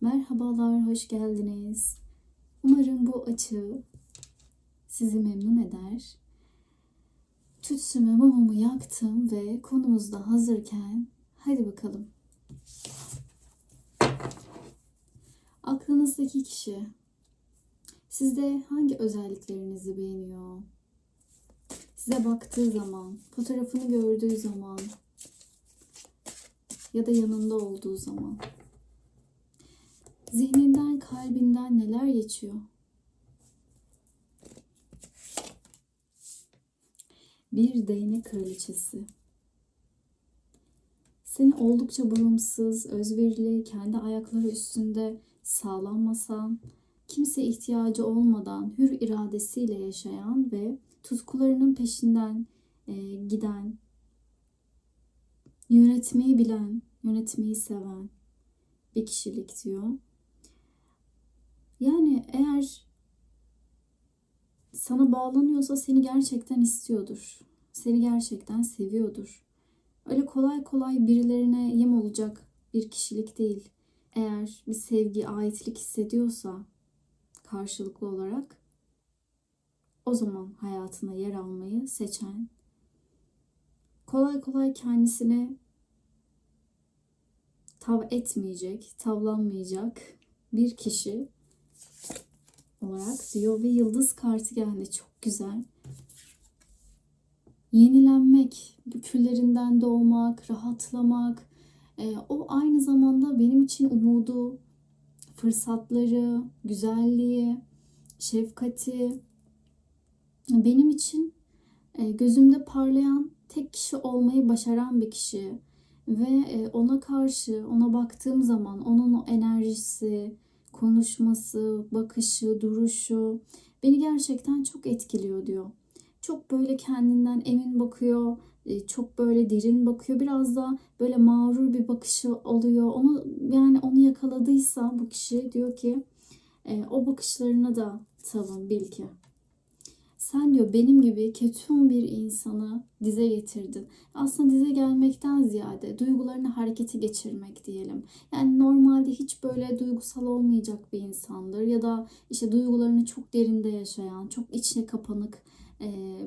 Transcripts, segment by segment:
Merhabalar, hoş geldiniz. Umarım bu açı sizi memnun eder. Tütsümü mumumu yaktım ve konumuz da hazırken hadi bakalım. Aklınızdaki kişi sizde hangi özelliklerinizi beğeniyor? Size baktığı zaman, fotoğrafını gördüğü zaman ya da yanında olduğu zaman Zihninden, kalbinden neler geçiyor? Bir değnek kraliçesi. Seni oldukça bağımsız, özverili, kendi ayakları üstünde sağlanmasan, kimse ihtiyacı olmadan hür iradesiyle yaşayan ve tutkularının peşinden e, giden, yönetmeyi bilen, yönetmeyi seven bir kişilik diyor. Yani eğer sana bağlanıyorsa seni gerçekten istiyordur. Seni gerçekten seviyordur. Öyle kolay kolay birilerine yem olacak bir kişilik değil. Eğer bir sevgi, aitlik hissediyorsa karşılıklı olarak o zaman hayatına yer almayı seçen, kolay kolay kendisine tav etmeyecek, tavlanmayacak bir kişi olarak diyor ve yıldız kartı geldi. Çok güzel. Yenilenmek, küllerinden doğmak, rahatlamak. E, o aynı zamanda benim için umudu, fırsatları, güzelliği, şefkati benim için e, gözümde parlayan tek kişi olmayı başaran bir kişi ve e, ona karşı ona baktığım zaman onun o enerjisi, konuşması, bakışı, duruşu beni gerçekten çok etkiliyor diyor. Çok böyle kendinden emin bakıyor, e, çok böyle derin bakıyor. Biraz da böyle mağrur bir bakışı oluyor. Onu yani onu yakaladıysa bu kişi diyor ki e, o bakışlarına da salın bil ki. Sen diyor benim gibi ketum bir insanı dize getirdin. Aslında dize gelmekten ziyade duygularını harekete geçirmek diyelim. Yani normalde hiç böyle duygusal olmayacak bir insandır ya da işte duygularını çok derinde yaşayan, çok içine kapanık,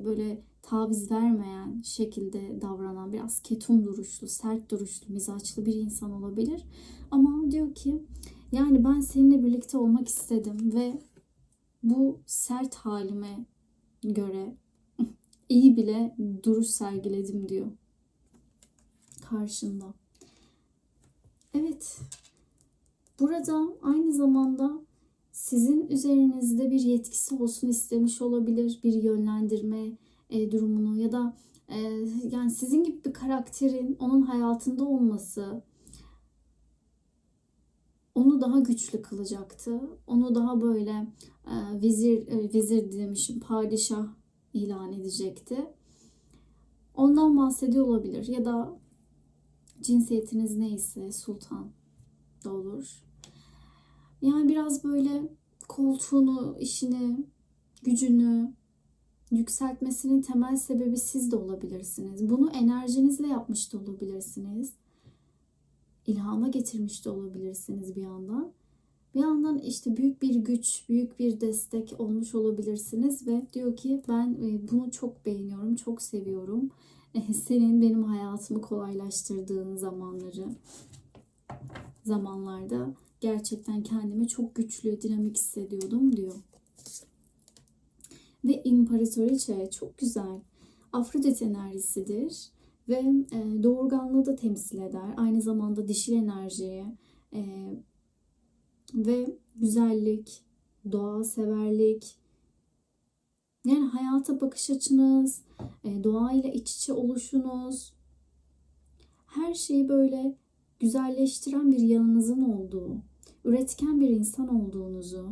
böyle taviz vermeyen şekilde davranan biraz ketum duruşlu, sert duruşlu, mizaçlı bir insan olabilir. Ama diyor ki yani ben seninle birlikte olmak istedim ve bu sert halime göre iyi bile duruş sergiledim diyor. Karşında. Evet. Burada aynı zamanda sizin üzerinizde bir yetkisi olsun istemiş olabilir. Bir yönlendirme e, durumunu ya da e, yani sizin gibi bir karakterin onun hayatında olması onu daha güçlü kılacaktı. Onu daha böyle e, vezir e, vezir demişim padişah ilan edecekti. Ondan bahsediyor olabilir ya da cinsiyetiniz neyse sultan da olur. Yani biraz böyle koltuğunu, işini, gücünü yükseltmesinin temel sebebi siz de olabilirsiniz. Bunu enerjinizle yapmış da olabilirsiniz ilhama getirmiş de olabilirsiniz bir yandan. Bir yandan işte büyük bir güç, büyük bir destek olmuş olabilirsiniz ve diyor ki ben e, bunu çok beğeniyorum, çok seviyorum. Senin benim hayatımı kolaylaştırdığın zamanları, zamanlarda gerçekten kendimi çok güçlü, dinamik hissediyordum diyor. Ve imparatoriçe çok güzel. Afrodit enerjisidir ve e, doğurganlığı da temsil eder. Aynı zamanda dişil enerjiyi e, ve güzellik, doğa severlik, yani hayata bakış açınız, e, doğayla iç içe oluşunuz, her şeyi böyle güzelleştiren bir yanınızın olduğu, üretken bir insan olduğunuzu,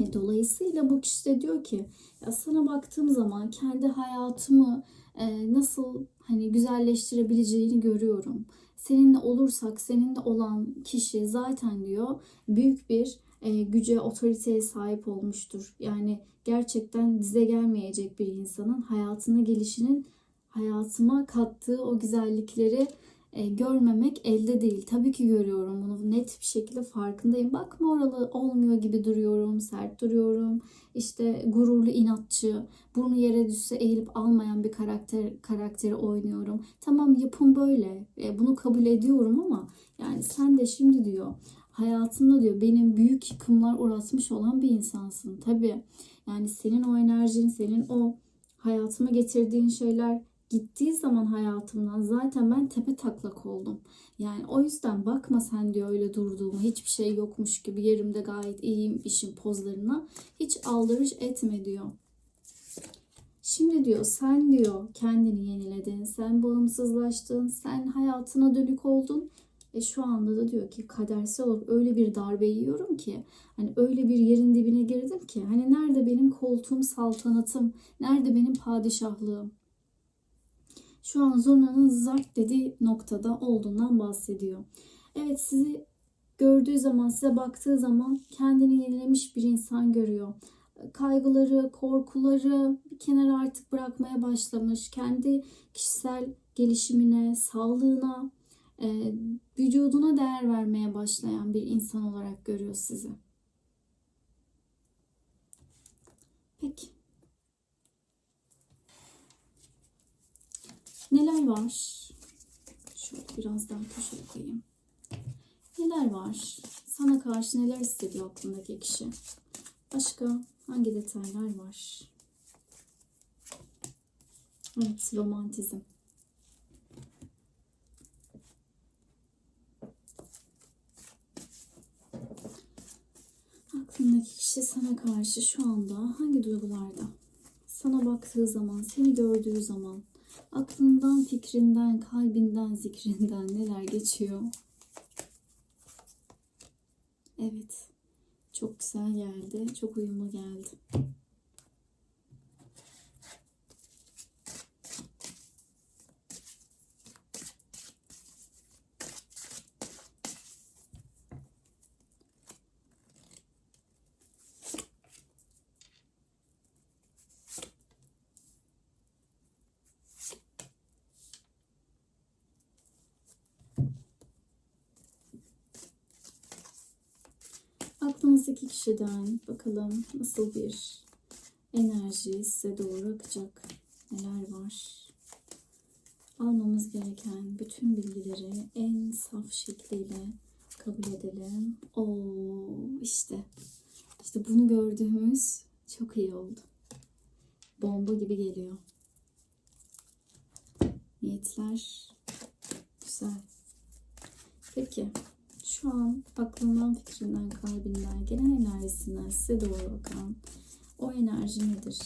e, dolayısıyla bu kişi de diyor ki ya sana baktığım zaman kendi hayatımı e, nasıl hani güzelleştirebileceğini görüyorum. Seninle olursak seninle olan kişi zaten diyor büyük bir e, güce, otoriteye sahip olmuştur. Yani gerçekten dize gelmeyecek bir insanın hayatına gelişinin hayatıma kattığı o güzellikleri e, görmemek elde değil. Tabii ki görüyorum bunu net bir şekilde farkındayım. Bakma oralı olmuyor gibi duruyorum, sert duruyorum. İşte gururlu, inatçı, burnu yere düşse eğilip almayan bir karakter karakteri oynuyorum. Tamam yapım böyle. E, bunu kabul ediyorum ama yani sen de şimdi diyor hayatında diyor benim büyük yıkımlar uğratmış olan bir insansın. Tabii yani senin o enerjin, senin o hayatıma getirdiğin şeyler gittiği zaman hayatımdan zaten ben tepe taklak oldum. Yani o yüzden bakma sen diyor öyle durduğuma hiçbir şey yokmuş gibi yerimde gayet iyiyim işin pozlarına hiç aldırış etme diyor. Şimdi diyor sen diyor kendini yeniledin, sen bağımsızlaştın, sen hayatına dönük oldun. E şu anda da diyor ki kadersel olarak öyle bir darbe yiyorum ki hani öyle bir yerin dibine girdim ki hani nerede benim koltuğum, saltanatım, nerede benim padişahlığım? Şu an zurnanın zart dediği noktada olduğundan bahsediyor. Evet sizi gördüğü zaman, size baktığı zaman kendini yenilemiş bir insan görüyor. Kaygıları, korkuları bir kenara artık bırakmaya başlamış. Kendi kişisel gelişimine, sağlığına, e, vücuduna değer vermeye başlayan bir insan olarak görüyor sizi. Peki. Neler var? Şöyle biraz daha köşeye koyayım. Neler var? Sana karşı neler hissediyor aklındaki kişi? Başka hangi detaylar var? Evet, romantizm. Aklındaki kişi sana karşı şu anda hangi duygularda? Sana baktığı zaman, seni gördüğü zaman aklından, fikrinden, kalbinden, zikrinden neler geçiyor? Evet. Çok güzel geldi. Çok uyumlu geldi. Aklınızdaki kişiden bakalım nasıl bir enerji size doğru akacak. Neler var? Almamız gereken bütün bilgileri en saf şekliyle kabul edelim. Oo işte. İşte bunu gördüğümüz çok iyi oldu. Bomba gibi geliyor. Niyetler güzel. Peki şu an aklından, fikrinden, kalbinden, gelen enerjisinden size doğru akan o enerji nedir?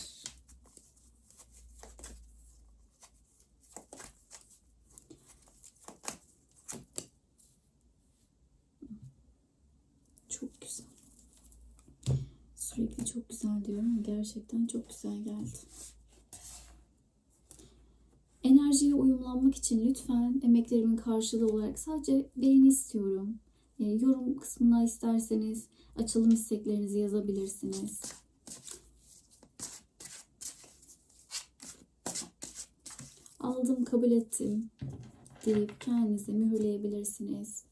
Çok güzel. Sürekli çok güzel diyorum gerçekten çok güzel geldi. Enerjiye uyumlanmak için lütfen emeklerimin karşılığı olarak sadece beğeni istiyorum. E, yorum kısmına isterseniz açılım isteklerinizi yazabilirsiniz. Aldım, kabul ettim deyip kendinize mühürleyebilirsiniz.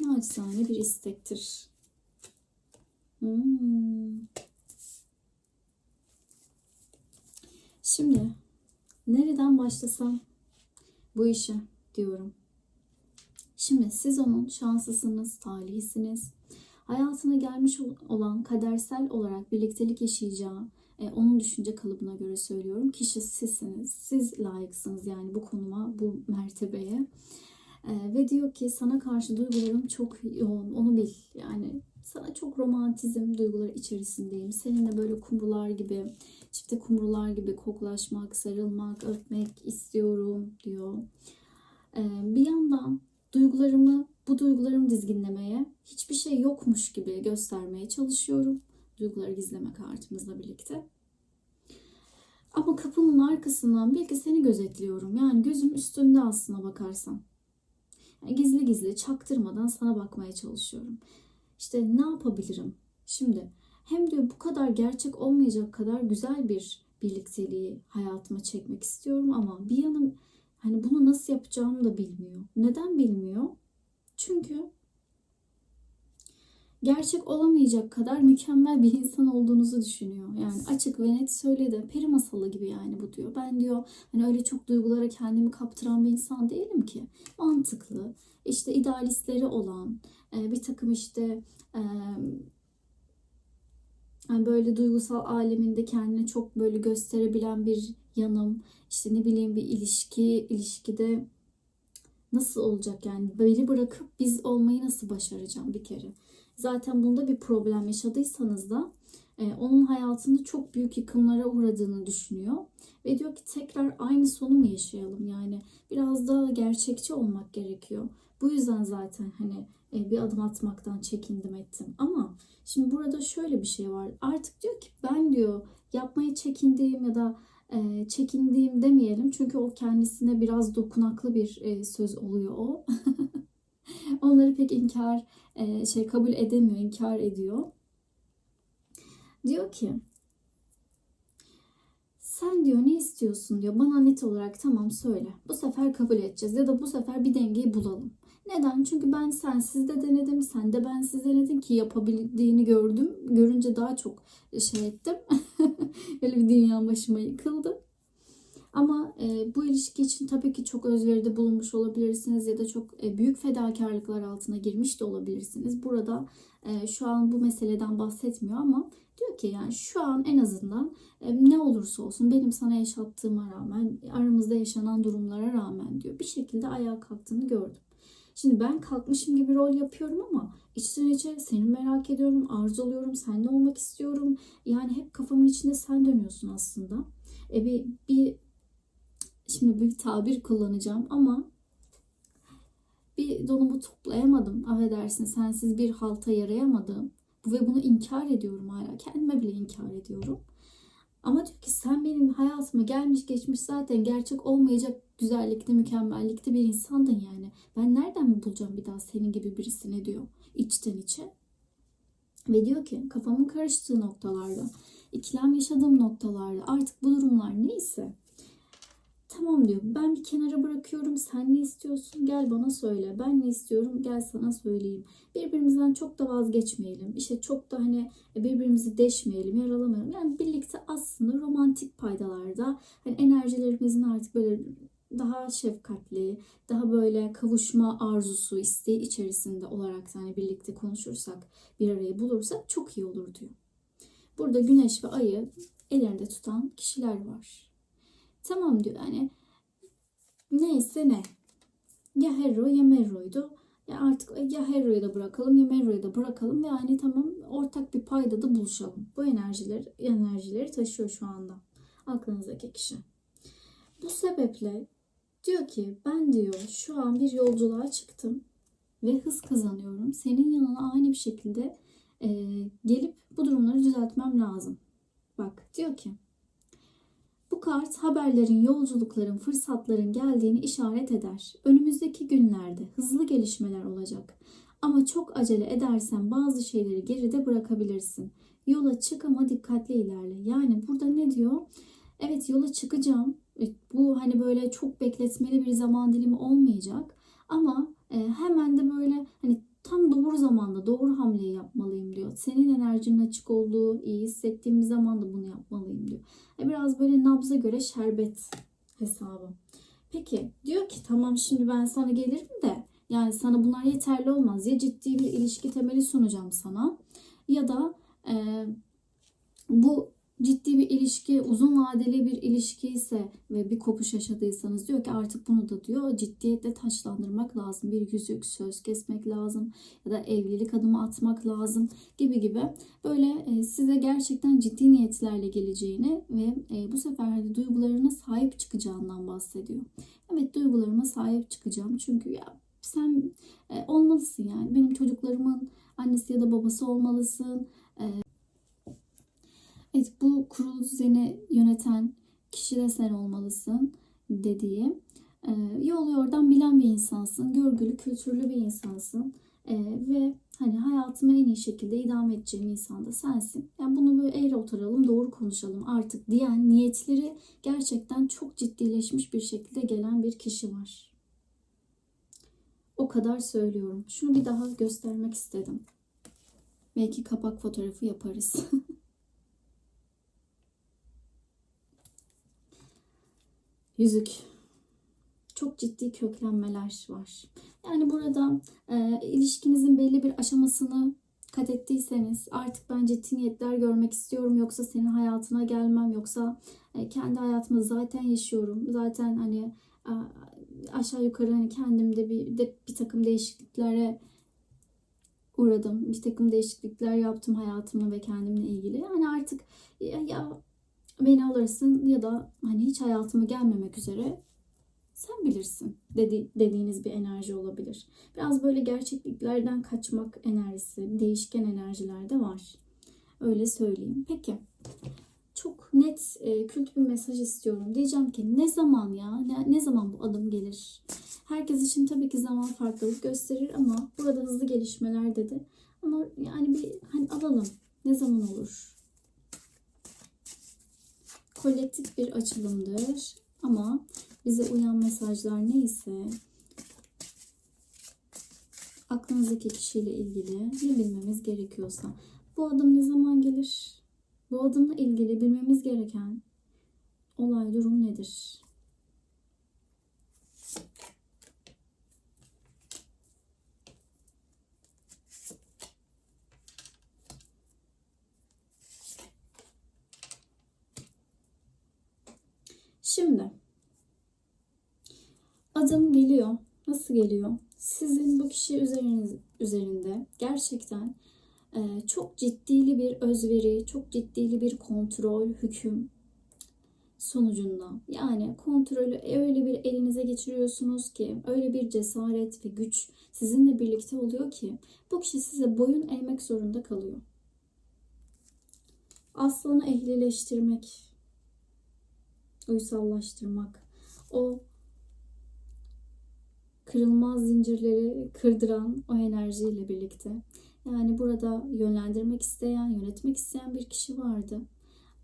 Naçizane bir istektir. Hmm. Şimdi nereden başlasam bu işe diyorum. Şimdi siz onun şanslısınız, talihlisiniz. Hayatına gelmiş olan kadersel olarak birliktelik yaşayacağı, e, onun düşünce kalıbına göre söylüyorum. Kişi sizsiniz. Siz layıksınız yani bu konuma, bu mertebeye. E, ve diyor ki sana karşı duygularım çok yoğun, onu bil. Yani sana çok romantizm duyguları içerisindeyim. Seninle böyle kumrular gibi, çifte kumrular gibi koklaşmak, sarılmak, öpmek istiyorum diyor. E, bir yandan duygularımı, bu duygularımı dizginlemeye, hiçbir şey yokmuş gibi göstermeye çalışıyorum. Duyguları gizleme kartımızla birlikte. Ama kapının arkasından belki seni gözetliyorum. Yani gözüm üstünde aslına bakarsan. Yani gizli gizli çaktırmadan sana bakmaya çalışıyorum. İşte ne yapabilirim? Şimdi hem diyor bu kadar gerçek olmayacak kadar güzel bir birlikteliği hayatıma çekmek istiyorum ama bir yanım hani bunu nasıl yapacağımı da bilmiyor. Neden bilmiyor? Çünkü gerçek olamayacak kadar mükemmel bir insan olduğunuzu düşünüyor. Yani açık ve net söyledi. Peri masalı gibi yani bu diyor. Ben diyor hani öyle çok duygulara kendimi kaptıran bir insan değilim ki. Mantıklı, işte idealistleri olan, e, bir takım işte e, yani böyle duygusal aleminde kendini çok böyle gösterebilen bir yanım. İşte ne bileyim bir ilişki, ilişkide nasıl olacak yani beni bırakıp biz olmayı nasıl başaracağım bir kere. Zaten bunda bir problem yaşadıysanız da e, onun hayatında çok büyük yıkımlara uğradığını düşünüyor. Ve diyor ki tekrar aynı sonu mu yaşayalım yani biraz daha gerçekçi olmak gerekiyor. Bu yüzden zaten hani e, bir adım atmaktan çekindim ettim. Ama şimdi burada şöyle bir şey var. Artık diyor ki ben diyor yapmayı çekindiğim ya da çekindiğim demeyelim. Çünkü o kendisine biraz dokunaklı bir söz oluyor o. Onları pek inkar şey kabul edemiyor, inkar ediyor. Diyor ki sen diyor ne istiyorsun diyor bana net olarak tamam söyle. Bu sefer kabul edeceğiz ya da bu sefer bir dengeyi bulalım. Neden? Çünkü ben sensiz de denedim, sen de bensiz denedin ki yapabildiğini gördüm. Görünce daha çok şey ettim. Böyle bir dünya başıma yıkıldı. Ama e, bu ilişki için tabii ki çok özveride bulunmuş olabilirsiniz ya da çok e, büyük fedakarlıklar altına girmiş de olabilirsiniz. Burada e, şu an bu meseleden bahsetmiyor ama diyor ki yani şu an en azından e, ne olursa olsun benim sana yaşattığıma rağmen aramızda yaşanan durumlara rağmen diyor bir şekilde ayağa kalktığını gördüm. Şimdi ben kalkmışım gibi rol yapıyorum ama içten içe seni merak ediyorum, arzuluyorum, seninle olmak istiyorum. Yani hep kafamın içinde sen dönüyorsun aslında. E bir, bir şimdi bir tabir kullanacağım ama bir donumu toplayamadım. Affedersin sensiz bir halta yarayamadım. Ve bunu inkar ediyorum hala. Kendime bile inkar ediyorum. Ama diyor ki sen benim hayatıma gelmiş geçmiş zaten gerçek olmayacak güzellikte, mükemmellikte bir insandın yani. Ben nereden mi bulacağım bir daha senin gibi birisini diyor içten içe. Ve diyor ki kafamın karıştığı noktalarda, ikilem yaşadığım noktalarda artık bu durumlar neyse Tamam diyor. Ben bir kenara bırakıyorum. Sen ne istiyorsun? Gel bana söyle. Ben ne istiyorum? Gel sana söyleyeyim. Birbirimizden çok da vazgeçmeyelim. İşte çok da hani birbirimizi deşmeyelim, yaralamayalım. Yani birlikte aslında romantik paydalarda hani enerjilerimizin artık böyle daha şefkatli, daha böyle kavuşma arzusu, isteği içerisinde olarak yani birlikte konuşursak, bir arayı bulursak çok iyi olur diyor. Burada güneş ve ayı ellerinde tutan kişiler var. Tamam diyor yani neyse ne. Ya Hero ya Mero'ydu. Ya artık ya Hero'yu da bırakalım ya Mero'yu da bırakalım ve yani tamam ortak bir payda da buluşalım. Bu enerjileri, enerjileri taşıyor şu anda aklınızdaki kişi. Bu sebeple diyor ki ben diyor şu an bir yolculuğa çıktım ve hız kazanıyorum. Senin yanına aynı bir şekilde e, gelip bu durumları düzeltmem lazım. Bak diyor ki kart haberlerin, yolculukların, fırsatların geldiğini işaret eder. Önümüzdeki günlerde hızlı gelişmeler olacak. Ama çok acele edersen bazı şeyleri geride bırakabilirsin. Yola çık ama dikkatli ilerle. Yani burada ne diyor? Evet yola çıkacağım. E, bu hani böyle çok bekletmeli bir zaman dilimi olmayacak. Ama e, hemen de böyle hani tam doğru zamanda doğru hamleyi yapmalıyım diyor. Senin enerjinin açık olduğu, iyi hissettiğim bir zamanda bunu yapmalıyım diyor. E biraz böyle nabza göre şerbet hesabı. Peki diyor ki tamam şimdi ben sana gelirim de yani sana bunlar yeterli olmaz. Ya ciddi bir ilişki temeli sunacağım sana ya da e, bu ciddi bir ilişki, uzun vadeli bir ilişki ise ve bir kopuş yaşadıysanız diyor ki artık bunu da diyor ciddiyetle taçlandırmak lazım. Bir yüzük, söz kesmek lazım ya da evlilik adımı atmak lazım gibi gibi böyle e, size gerçekten ciddi niyetlerle geleceğini ve e, bu sefer hani duygularına sahip çıkacağından bahsediyor. Evet duygularıma sahip çıkacağım çünkü ya sen e, olmalısın yani benim çocuklarımın annesi ya da babası olmalısın Evet bu kurulu düzeni yöneten kişi de sen olmalısın dediği. E, yol yordan bilen bir insansın. Görgülü, kültürlü bir insansın. Ee, ve hani hayatımı en iyi şekilde idame edeceğim insan da sensin. Yani bunu böyle eğri oturalım, doğru konuşalım artık diyen niyetleri gerçekten çok ciddileşmiş bir şekilde gelen bir kişi var. O kadar söylüyorum. Şunu bir daha göstermek istedim. Belki kapak fotoğrafı yaparız. Yüzük. Çok ciddi köklenmeler var. Yani burada e, ilişkinizin belli bir aşamasını kat ettiyseniz artık ben ciddi niyetler görmek istiyorum. Yoksa senin hayatına gelmem. Yoksa e, kendi hayatımı zaten yaşıyorum. Zaten hani e, aşağı yukarı hani kendimde bir, de, bir takım değişikliklere uğradım. Bir takım değişiklikler yaptım hayatımla ve kendimle ilgili. Hani artık ya, ya beni alırsın ya da hani hiç hayatıma gelmemek üzere sen bilirsin dedi, dediğiniz bir enerji olabilir. Biraz böyle gerçekliklerden kaçmak enerjisi, değişken enerjiler de var. Öyle söyleyeyim. Peki. Çok net, e, kült bir mesaj istiyorum. Diyeceğim ki ne zaman ya, ne, ne zaman bu adım gelir? Herkes için tabii ki zaman farklılık gösterir ama burada hızlı gelişmeler dedi. Ama yani bir hani alalım. Ne zaman olur? Kolektif bir açılımdır. Ama bize uyan mesajlar neyse aklınızdaki kişiyle ilgili ne bilmemiz gerekiyorsa bu adım ne zaman gelir? Bu adımla ilgili bilmemiz gereken olay durum nedir? Şimdi adım geliyor. Nasıl geliyor? Sizin bu kişi üzeriniz, üzerinde gerçekten e, çok ciddili bir özveri, çok ciddili bir kontrol, hüküm sonucunda. Yani kontrolü öyle bir elinize geçiriyorsunuz ki, öyle bir cesaret ve güç sizinle birlikte oluyor ki bu kişi size boyun eğmek zorunda kalıyor. Aslanı ehlileştirmek, uysallaştırmak, o kırılmaz zincirleri kırdıran o enerjiyle birlikte. Yani burada yönlendirmek isteyen, yönetmek isteyen bir kişi vardı.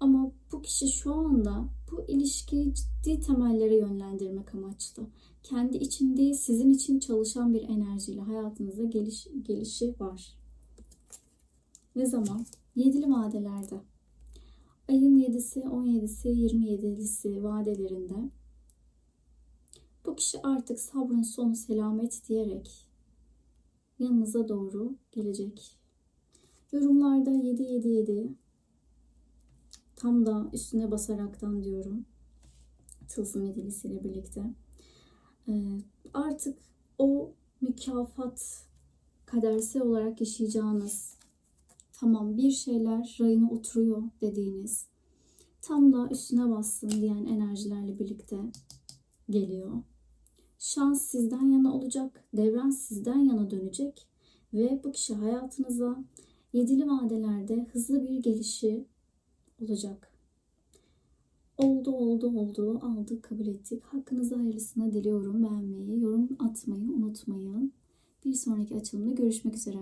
Ama bu kişi şu anda bu ilişkiyi ciddi temellere yönlendirmek amaçlı. Kendi için değil, sizin için çalışan bir enerjiyle hayatınıza geliş, gelişi var. Ne zaman? Yedili vadelerde. Ayın 7'si, 17'si, 27'si vadelerinde bu kişi artık sabrın sonu selamet diyerek yanınıza doğru gelecek. Yorumlarda 777 tam da üstüne basaraktan diyorum. Tılsım yedilisiyle birlikte. Ee, artık o mükafat kadersel olarak yaşayacağınız tamam bir şeyler rayına oturuyor dediğiniz tam da üstüne bassın diyen enerjilerle birlikte geliyor. Şans sizden yana olacak, devran sizden yana dönecek ve bu kişi hayatınıza yedili vadelerde hızlı bir gelişi olacak. Oldu oldu oldu aldık kabul ettik. Hakkınızda hayırlısına diliyorum beğenmeyi, yorum atmayı unutmayın. Bir sonraki açılımda görüşmek üzere.